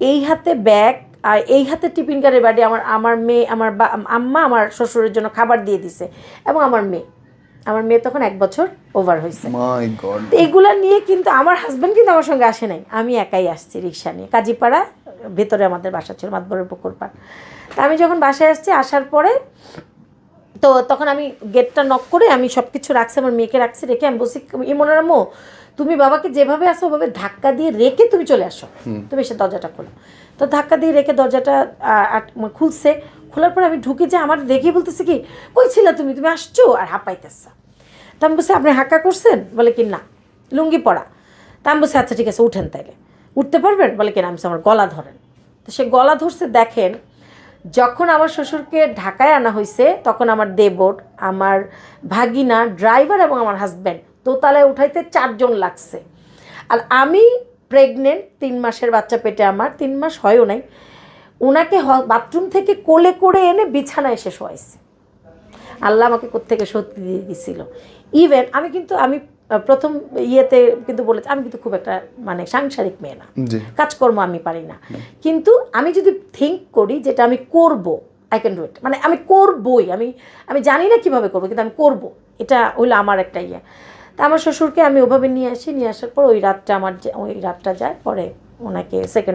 এই হাতে ব্যাগ আর এই হাতে টিফিন কারের বাড়ি আমার আমার মেয়ে আমার বা আম্মা আমার শ্বশুরের জন্য খাবার দিয়ে দিছে এবং আমার মেয়ে। আমার মেয়ে তখন এক বছর ওভার হয়েছে এগুলা নিয়ে কিন্তু আমার হাজব্যান্ড কিন্তু আমার সঙ্গে আসে নাই। আমি একাই আসছি রিক্সা নিয়ে। কাজীপাড়া ভেতরে আমাদের বাসা ছিল মাতবরের পুকুর পাড়। তা আমি যখন বাসায় আসছি আসার পরে তো তখন আমি গেটটা নক করে আমি সব কিছু রাখছি আমার মেয়েকে রাখছি রেখে আমি বলছি ইমনের আম্মু তুমি বাবাকে যেভাবে আসো ওভাবে ধাক্কা দিয়ে রেখে তুমি চলে আসো। তুমি এসে দরজাটা খোলো। তো ধাক্কা দিয়ে রেখে দরজাটা মানে খুলছে খোলার পর আমি ঢুকে যে আমার দেখে বলতেছে কি কই ছিলা তুমি তুমি আসছো? আর হাঁপাইতেছা। তা আমি বলছি আপনি হাক্কা করছেন? বলে কি না লুঙ্গি পরা। তা আমি বলছি আচ্ছা ঠিক আছে উঠেন তাইলে। উঠতে পারবেন? বলে কি না আমি আমার গলা ধরেন। তো সে গলা ধরছে দেখেন যখন আমার শ্বশুরকে ঢাকায় আনা হয়েছে, তখন আমার দেবর, আমার ভাগিনা ড্রাইভার এবং আমার হাজব্যান্ড দোতলায় উঠাইতে চারজন লাগছে। আর আমি প্রেগনেন্ট তিন মাসের বাচ্চা পেটে আমার, তিন মাস হয়ও নাই। ওনাকে বাথরুম থেকে কোলে করে এনে বিছানায় এসে শোয়াইছে। আল্লাহ আমাকে কোত্থেকে সত্যি দিয়ে দিছিল। ইভেন আমি কিন্তু, আমি প্রথম ইয়েতে কিন্তু বলেছে আমি কিন্তু খুব একটা মানে সাংসারিক মেয়ে না। কাজকর্ম আমি পারি না। কিন্তু আমি যদি থিঙ্ক করি যেটা আমি করব আই ক্যান ডু ইট মানে আমি করবই আমি আমি জানি না কীভাবে করব কিন্তু আমি করব। এটা হলো আমার একটা ইয়ে। তা আমার শ্বশুরকে আমি ওভাবে নিয়ে আসি নিয়ে আসার পর ওই রাতটা আমার ওই রাতটা যায় পরে ওনাকে সেকেন্ড